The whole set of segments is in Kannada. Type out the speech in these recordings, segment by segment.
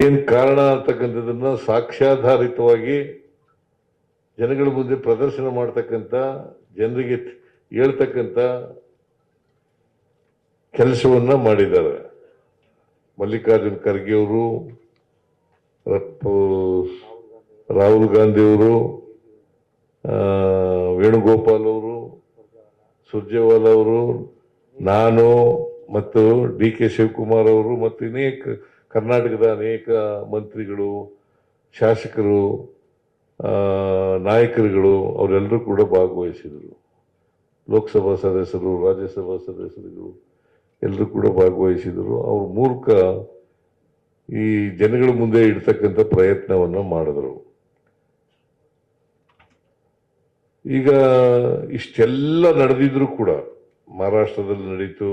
ಏನ್ ಕಾರಣ ಅಂತಕ್ಕಂಥದ್ದನ್ನ ಸಾಕ್ಷ್ಯಾಧಾರಿತವಾಗಿ ಜನಗಳ ಮುಂದೆ ಪ್ರದರ್ಶನ ಮಾಡ್ತಕ್ಕಂಥ, ಜನರಿಗೆ ಹೇಳ್ತಕ್ಕಂಥ ಕೆಲಸವನ್ನ ಮಾಡಿದ್ದಾರೆ. ಮಲ್ಲಿಕಾರ್ಜುನ್ ಖರ್ಗೆ ಅವರು ರಾಹುಲ್ ಗಾಂಧಿ ಅವರು ವೇಣುಗೋಪಾಲ್ ಅವರು, ಸುರ್ಜೇವಾಲ ಅವರು, ನಾನು ಮತ್ತು ಡಿ ಕೆ ಶಿವಕುಮಾರ್ ಅವರು ಮತ್ತು ಅನೇಕ ಕರ್ನಾಟಕದ ಅನೇಕ ಮಂತ್ರಿಗಳು, ಶಾಸಕರು ನಾಯಕರುಗಳು, ಅವರೆಲ್ಲರೂ ಕೂಡ ಭಾಗವಹಿಸಿದರು. ಲೋಕಸಭಾ ಸದಸ್ಯರು, ರಾಜ್ಯಸಭಾ ಸದಸ್ಯರುಗಳು ಎಲ್ಲರೂ ಕೂಡ ಭಾಗವಹಿಸಿದರು. ಅವ್ರ ಮೂಲಕ ಈ ಜನಗಳ ಮುಂದೆ ಇಡ್ತಕ್ಕಂಥ ಪ್ರಯತ್ನವನ್ನು ಮಾಡಿದ್ರು. ಈಗ ಇಷ್ಟೆಲ್ಲ ನಡೆದಿದ್ರು ಕೂಡ ಮಹಾರಾಷ್ಟ್ರದಲ್ಲಿ ನಡೀತು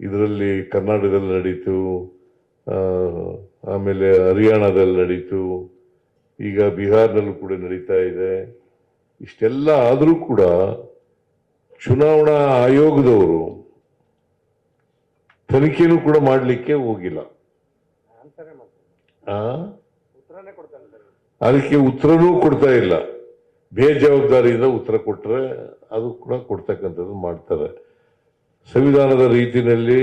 ಇದರಲ್ಲಿ ಕರ್ನಾಟಕದಲ್ಲಿ ನಡೀತು ಆಮೇಲೆ ಹರಿಯಾಣದಲ್ಲಿ ನಡೀತು ಈಗ ಬಿಹಾರ್ನಲ್ಲೂ ಕೂಡ ನಡೀತಾ ಇದೆ. ಇಷ್ಟೆಲ್ಲ ಆದರೂ ಕೂಡ ಚುನಾವಣಾ ಆಯೋಗದವರು ತನಿಖೆನೂ ಕೂಡ ಮಾಡಲಿಕ್ಕೆ ಹೋಗಿಲ್ಲ. ಅದಕ್ಕೆ ಉತ್ತರನೂ ಕೊಡ್ತಾ ಇಲ್ಲ. ಬೇಜವಾಬ್ದಾರಿಯಿಂದ ಉತ್ತರ ಕೊಟ್ಟರೆ ಅದು ಕೂಡ ಕೊಡ್ತಕ್ಕಂಥದ್ದು ಮಾಡ್ತಾರೆ. ಸಂವಿಧಾನದ ರೀತಿಯಲ್ಲಿ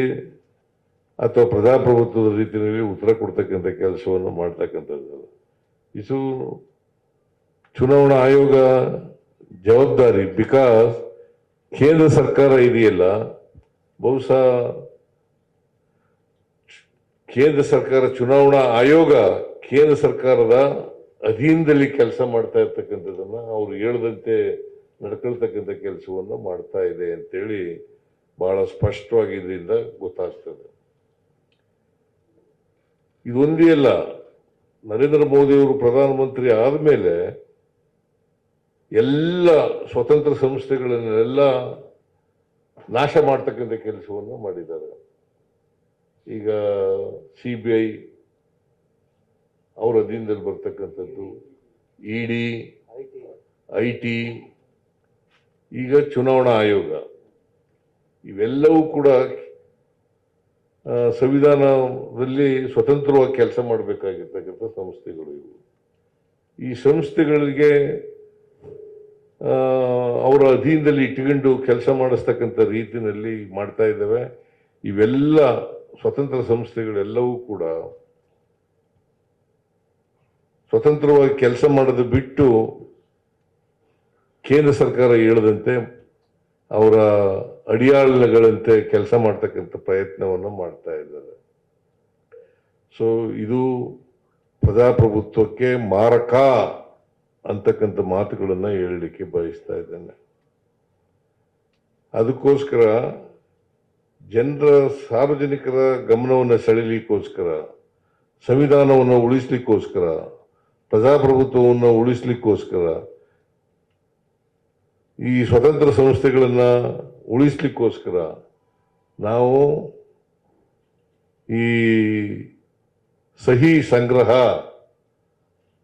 ಅಥವಾ ಪ್ರಜಾಪ್ರಭುತ್ವದ ರೀತಿಯಲ್ಲಿ ಉತ್ತರ ಕೊಡ್ತಕ್ಕಂಥ ಕೆಲಸವನ್ನು ಮಾಡ್ತಕ್ಕಂಥದ್ದು. ಇದು ಚುನಾವಣಾ ಆಯೋಗ ಜವಾಬ್ದಾರಿ ಬಿಕಾಸ್ ಕೇಂದ್ರ ಸರ್ಕಾರ ಇದೆಯಲ್ಲ, ಬಹುಶಃ ಕೇಂದ್ರ ಸರ್ಕಾರ, ಚುನಾವಣಾ ಆಯೋಗ ಕೇಂದ್ರ ಸರ್ಕಾರದ ಅಧೀನದಲ್ಲಿ ಕೆಲಸ ಮಾಡ್ತಾ ಇರ್ತಕ್ಕಂಥದ್ದನ್ನು ಅವರು ಹೇಳ್ದಂತೆ ನಡ್ಕೊಳ್ತಕ್ಕಂಥ ಕೆಲಸವನ್ನು ಮಾಡ್ತಾ ಇದೆ ಅಂತೇಳಿ ಬಹಳ ಸ್ಪಷ್ಟವಾಗಿ ಇದರಿಂದ ಗೊತ್ತಾಗ್ತದೆ ಇದೊಂದೇ ಅಲ್ಲ, ನರೇಂದ್ರ ಮೋದಿ ಅವರು ಪ್ರಧಾನಮಂತ್ರಿ ಆದಮೇಲೆ ಎಲ್ಲ ಸ್ವತಂತ್ರ ಸಂಸ್ಥೆಗಳನ್ನೆಲ್ಲ ನಾಶ ಮಾಡ್ತಕ್ಕಂಥ ಕೆಲಸವನ್ನು ಮಾಡಿದ್ದಾರೆ. ಈಗ ಸಿ ಬಿ ಐ ಅವರ ಅಧೀನದಲ್ಲಿ ಬರ್ತಕ್ಕಂಥದ್ದು ಇಡಿ ಐ ಐ ಟಿ, ಈಗ ಚುನಾವಣಾ ಆಯೋಗ. ಇವೆಲ್ಲವೂ ಕೂಡ ಸಂವಿಧಾನದಲ್ಲಿ ಸ್ವತಂತ್ರವಾಗಿ ಕೆಲಸ ಮಾಡಬೇಕಾಗಿರ್ತಕ್ಕಂಥ ಸಂಸ್ಥೆಗಳು ಇವು. ಈ ಸಂಸ್ಥೆಗಳಿಗೆ ಅವರ ಅಧೀನದಲ್ಲಿ ಇಟ್ಕೊಂಡು ಕೆಲಸ ಮಾಡಿಸ್ತಕ್ಕಂಥ ರೀತಿಯಲ್ಲಿ ಮಾಡ್ತಾ ಇದ್ದಾವೆ. ಇವೆಲ್ಲ ಸ್ವತಂತ್ರ ಸಂಸ್ಥೆಗಳೆಲ್ಲವೂ ಕೂಡ ಸ್ವತಂತ್ರವಾಗಿ ಕೆಲಸ ಮಾಡೋದು ಬಿಟ್ಟು ಕೇಂದ್ರ ಸರ್ಕಾರ ಹೇಳದಂತೆ ಅವರ ಅಡಿಯಾಳಗಳಂತೆ ಕೆಲಸ ಮಾಡ್ತಕ್ಕಂಥ ಪ್ರಯತ್ನವನ್ನು ಮಾಡ್ತಾ ಇದ್ದಾರೆ. ಸೊ ಇದು ಪ್ರಜಾಪ್ರಭುತ್ವಕ್ಕೆ ಮಾರಕ ಅಂತಕ್ಕಂಥ ಮಾತುಗಳನ್ನು ಹೇಳಲಿಕ್ಕೆ ಬಯಸ್ತಾ ಇದ್ದೇನೆ. ಅದಕ್ಕೋಸ್ಕರ ಜನರ ಸಾರ್ವಜನಿಕರ ಗಮನವನ್ನು ಸೆಳೆಯಲಿಕ್ಕೋಸ್ಕರ ಸಂವಿಧಾನವನ್ನು ಉಳಿಸ್ಲಿಕ್ಕೋಸ್ಕರ, ಪ್ರಜಾಪ್ರಭುತ್ವವನ್ನು ಉಳಿಸ್ಲಿಕ್ಕೋಸ್ಕರ ಈ ಸ್ವತಂತ್ರ ಸಂಸ್ಥೆಗಳನ್ನ ಉಳಿಸ್ಲಿಕ್ಕೋಸ್ಕರ ನಾವು ಈ ಸಹಿ ಸಂಗ್ರಹ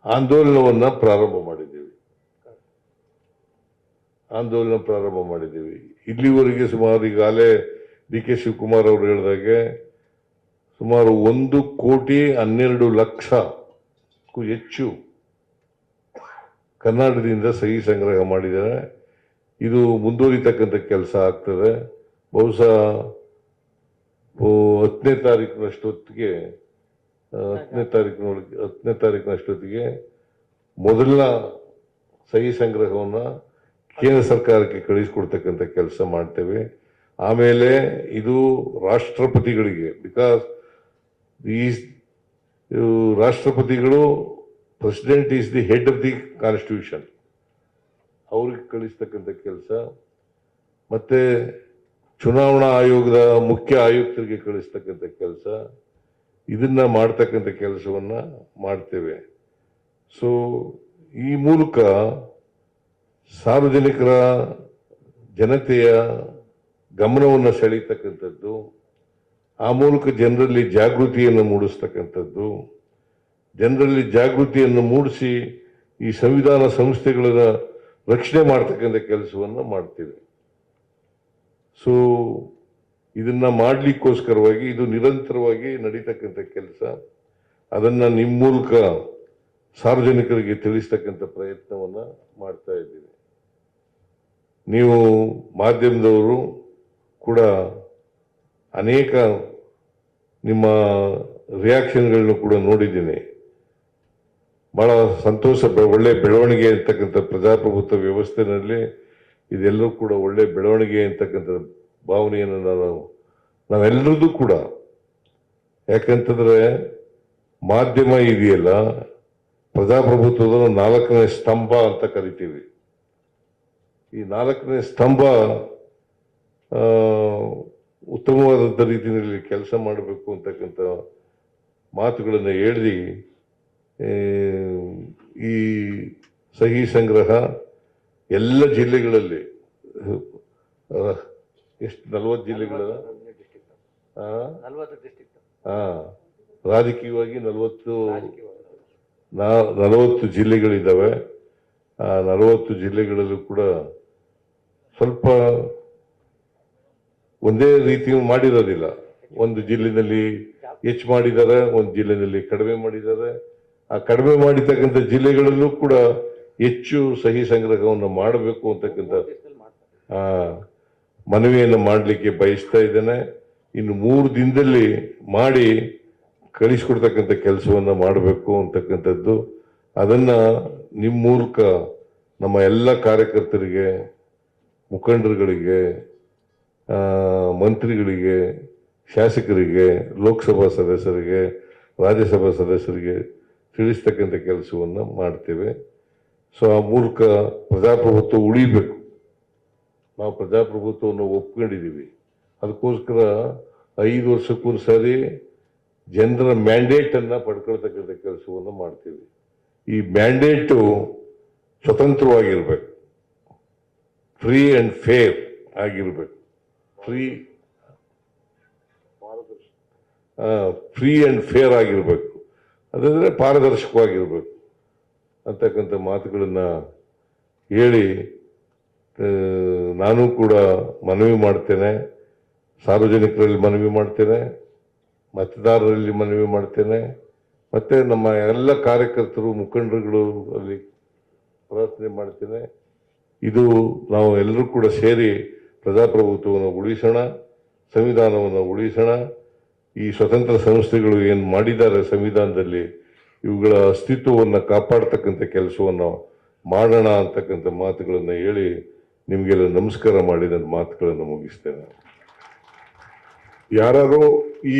ಆಂದೋಲನವನ್ನು ಪ್ರಾರಂಭ ಮಾಡಿದ್ದೀವಿ. ಆಂದೋಲನ ಪ್ರಾರಂಭ ಮಾಡಿದ್ದೀವಿ. ಇಲ್ಲಿವರೆಗೆ ಸುಮಾರು ಈಗಾಗಲೇ ಡಿ ಕೆ ಶಿವಕುಮಾರ್ ಅವರು ಹೇಳಿದಾಗೆ ಸುಮಾರು ಒಂದು ಕೋಟಿ ಹನ್ನೆರಡು ಲಕ್ಷಕ್ಕೂ ಹೆಚ್ಚು ಕರ್ನಾಟಕದಿಂದ ಸಹಿ ಸಂಗ್ರಹ ಮಾಡಿದ್ದಾರೆ. ಇದು ಮುಂದುವರಿತಕ್ಕಂಥ ಕೆಲಸ ಆಗ್ತದೆ. ಬಹುಶಃ ಹತ್ತನೇ ತಾರೀಕಿನಷ್ಟೊತ್ತಿಗೆ ಹತ್ತನೇ ತಾರೀಕಿನೊಳಗೆ ಹತ್ತನೇ ತಾರೀಕಿನಷ್ಟೊತ್ತಿಗೆ ಮೊದಲ ಸಹಿ ಸಂಗ್ರಹವನ್ನು ಕೇಂದ್ರ ಸರ್ಕಾರಕ್ಕೆ ಕಳಿಸಿಕೊಡ್ತಕ್ಕಂಥ ಕೆಲಸ ಮಾಡ್ತೇವೆ. ಆಮೇಲೆ ಇದು ರಾಷ್ಟ್ರಪತಿಗಳಿಗೆ ಬಿಕಾಸ್ ಈ ರಾಷ್ಟ್ರಪತಿಗಳು president is the head of the constitution ಅವ್ರಿಗೆ ಕಳಿಸ್ತಕ್ಕಂಥ ಕೆಲಸ. ಮತ್ತೆ ಚುನಾವಣಾ ಆಯೋಗದ ಮುಖ್ಯ ಆಯುಕ್ತರಿಗೆ ಕಳಿಸ್ತಕ್ಕಂಥ ಕೆಲಸ. ಇದನ್ನ ಮಾಡ್ತಕ್ಕಂಥ ಕೆಲಸವನ್ನ ಮಾಡ್ತೇವೆ. ಸೊ ಈ ಮೂಲಕ ಸಾರ್ವಜನಿಕರ ಜನತೆಯ ಗಮನವನ್ನು ಸೆಳೀತಕ್ಕಂಥದ್ದು ಆ ಮೂಲಕ ಜನರಲ್ಲಿ ಜಾಗೃತಿಯನ್ನು ಮೂಡಿಸ್ತಕ್ಕಂಥದ್ದು, ಜನರಲ್ಲಿ ಜಾಗೃತಿಯನ್ನು ಮೂಡಿಸಿ ಈ ಸಂವಿಧಾನ ಸಂಸ್ಥೆಗಳ ರಕ್ಷಣೆ ಮಾಡ್ತಕ್ಕಂಥ ಕೆಲಸವನ್ನು ಮಾಡ್ತೇವೆ. ಸೊ ಇದನ್ನ ಮಾಡಲಿಕ್ಕೋಸ್ಕರವಾಗಿ, ಇದು ನಿರಂತರವಾಗಿ ನಡೀತಕ್ಕಂಥ ಕೆಲಸ. ಅದನ್ನ ನಿಮ್ಮ ಮೂಲಕ ಸಾರ್ವಜನಿಕರಿಗೆ ತಿಳಿಸ್ತಕ್ಕಂಥ ಪ್ರಯತ್ನವನ್ನ ಮಾಡ್ತಾ ಇದ್ದೀವಿ. ನೀವು ಮಾಧ್ಯಮದವರು ಕೂಡ ಅನೇಕ ನಿಮ್ಮ ರಿಯಾಕ್ಷನ್ಗಳನ್ನು ಕೂಡ ನೋಡಿದ್ದೀನಿ. ಬಹಳ ಸಂತೋಷ ಒಳ್ಳೆ ಬೆಳವಣಿಗೆ ಅಂತಕ್ಕಂಥ ಪ್ರಜಾಪ್ರಭುತ್ವ ವ್ಯವಸ್ಥೆನಲ್ಲಿ ಇದೆಲ್ಲರೂ ಕೂಡ ಒಳ್ಳೆ ಬೆಳವಣಿಗೆ ಅಂತಕ್ಕಂಥ ಭಾವನೆಯನ್ನು ನಾನು, ನಾವೆಲ್ಲರದ್ದು ಕೂಡ. ಯಾಕಂತಂದರೆ ಮಾಧ್ಯಮ ಇದೆಯಲ್ಲ, ಪ್ರಜಾಪ್ರಭುತ್ವದ ನಾಲ್ಕನೇ ಸ್ತಂಭ ಅಂತ ಕರಿತೀವಿ. ಈ ನಾಲ್ಕನೇ ಸ್ತಂಭ ಉತ್ತಮವಾದಂಥ ರೀತಿಯಲ್ಲಿ ಕೆಲಸ ಮಾಡಬೇಕು ಅಂತಕ್ಕಂಥ ಮಾತುಗಳನ್ನು ಹೇಳಿ ಈ ಸಹಿ ಸಂಗ್ರಹ ಎಲ್ಲ ಜಿಲ್ಲೆಗಳಲ್ಲಿ ಎಷ್ಟು ನಲವತ್ತು ಜಿಲ್ಲೆಗಳ ರಾಜಕೀಯವಾಗಿ ನಲವತ್ತು ನಲವತ್ತು ಜಿಲ್ಲೆಗಳಿದ್ದಾವೆ. ಆ ನಲವತ್ತು ಜಿಲ್ಲೆಗಳಲ್ಲೂ ಕೂಡ ಸ್ವಲ್ಪ ಒಂದೇ ರೀತಿ ಮಾಡಿರೋದಿಲ್ಲ. ಒಂದು ಜಿಲ್ಲೆನಲ್ಲಿ ಹೆಚ್ಚು ಮಾಡಿದ್ದಾರೆ ಒಂದು ಜಿಲ್ಲೆನಲ್ಲಿ ಕಡಿಮೆ ಮಾಡಿದ್ದಾರೆ. ಕಡಿಮೆ ಮಾಡಿರ್ತಕ್ಕಂಥ ಜಿಲ್ಲೆಗಳಲ್ಲೂ ಕೂಡ ಹೆಚ್ಚು ಸಹಿ ಸಂಗ್ರಹವನ್ನು ಮಾಡಬೇಕು ಅಂತಕ್ಕಂಥ ಆ, ಮನವಿಯನ್ನು ಮಾಡಲಿಕ್ಕೆ ಬಯಸ್ತಾ ಇದ್ದೇನೆ. ಇನ್ನು ಮೂರು ದಿನದಲ್ಲಿ ಮಾಡಿ ಕಳಿಸ್ಕೊಡ್ತಕ್ಕಂಥ ಕೆಲಸವನ್ನು ಮಾಡಬೇಕು ಅಂತಕ್ಕಂಥದ್ದು. ಅದನ್ನು ನಿಮ್ಮ ಮೂಲಕ ನಮ್ಮ ಎಲ್ಲ ಕಾರ್ಯಕರ್ತರಿಗೆ ಮುಖಂಡರುಗಳಿಗೆ ಆ, ಮಂತ್ರಿಗಳಿಗೆ ಶಾಸಕರಿಗೆ ಲೋಕಸಭಾ ಸದಸ್ಯರಿಗೆ ರಾಜ್ಯಸಭಾ ಸದಸ್ಯರಿಗೆ ತಿಳಿಸ್ತಕ್ಕಂಥ ಕೆಲಸವನ್ನು ಮಾಡ್ತೇವೆ. ಸೊ ಆ ಮೂಲಕ ಪ್ರಜಾಪ್ರಭುತ್ವ ಉಳಿಬೇಕು. ನಾವು ಪ್ರಜಾಪ್ರಭುತ್ವವನ್ನು ಒಪ್ಕೊಂಡಿದ್ದೀವಿ. ಅದಕ್ಕೋಸ್ಕರ ಐದು ವರ್ಷಕ್ಕೊಂದು ಸಾರಿ ಜನರ ಮ್ಯಾಂಡೇಟನ್ನು ಪಡ್ಕೊಳ್ತಕ್ಕಂಥ ಕೆಲಸವನ್ನು ಮಾಡ್ತೀವಿ. ಈ ಮ್ಯಾಂಡೇಟು ಸ್ವತಂತ್ರವಾಗಿರ್ಬೇಕು. ಫ್ರೀ ಆ್ಯಂಡ್ ಫೇರ್ ಆಗಿರ್ಬೇಕು. ಫ್ರೀ ಫ್ರೀ ಆ್ಯಂಡ್ ಫೇರ್ ಆಗಿರ್ಬೇಕು. ಅದಂದ್ರೆ ಪಾರದರ್ಶಕವಾಗಿರಬೇಕು ಅಂತಕ್ಕಂಥ ಮಾತುಗಳನ್ನು ಹೇಳಿ ನಾನು ಕೂಡ ಮನವಿ ಮಾಡ್ತೇನೆ, ಸಾರ್ವಜನಿಕರಲ್ಲಿ ಮನವಿ ಮಾಡ್ತೇನೆ, ಮತದಾರರಲ್ಲಿ ಮನವಿ ಮಾಡ್ತೇನೆ, ಮತ್ತು ನಮ್ಮ ಎಲ್ಲ ಕಾರ್ಯಕರ್ತರು, ಮುಖಂಡರುಗಳು ಅಲ್ಲಿ ಪ್ರಾರ್ಥನೆ ಮಾಡ್ತೇನೆ. ಇದು ನಾವು ಎಲ್ಲರೂ ಕೂಡ ಸೇರಿ ಪ್ರಜಾಪ್ರಭುತ್ವವನ್ನು ಉಳಿಸೋಣ, ಸಂವಿಧಾನವನ್ನು ಉಳಿಸೋಣ. ಈ ಸ್ವತಂತ್ರ ಸಂಸ್ಥೆಗಳು ಏನು ಮಾಡಿದ್ದಾರೆ ಸಂವಿಧಾನದಲ್ಲಿ, ಇವುಗಳ ಅಸ್ತಿತ್ವವನ್ನು ಕಾಪಾಡ್ತಕ್ಕಂಥ ಕೆಲಸವನ್ನು ಮಾಡೋಣ ಅಂತಕ್ಕಂಥ ಮಾತುಗಳನ್ನು ಹೇಳಿ ನಿಮಗೆಲ್ಲ ನಮಸ್ಕಾರ ಮಾಡಿ ನನ್ನ ಮಾತುಗಳನ್ನು ಮುಗಿಸ್ತೇನೆ. ಯಾರು ಈ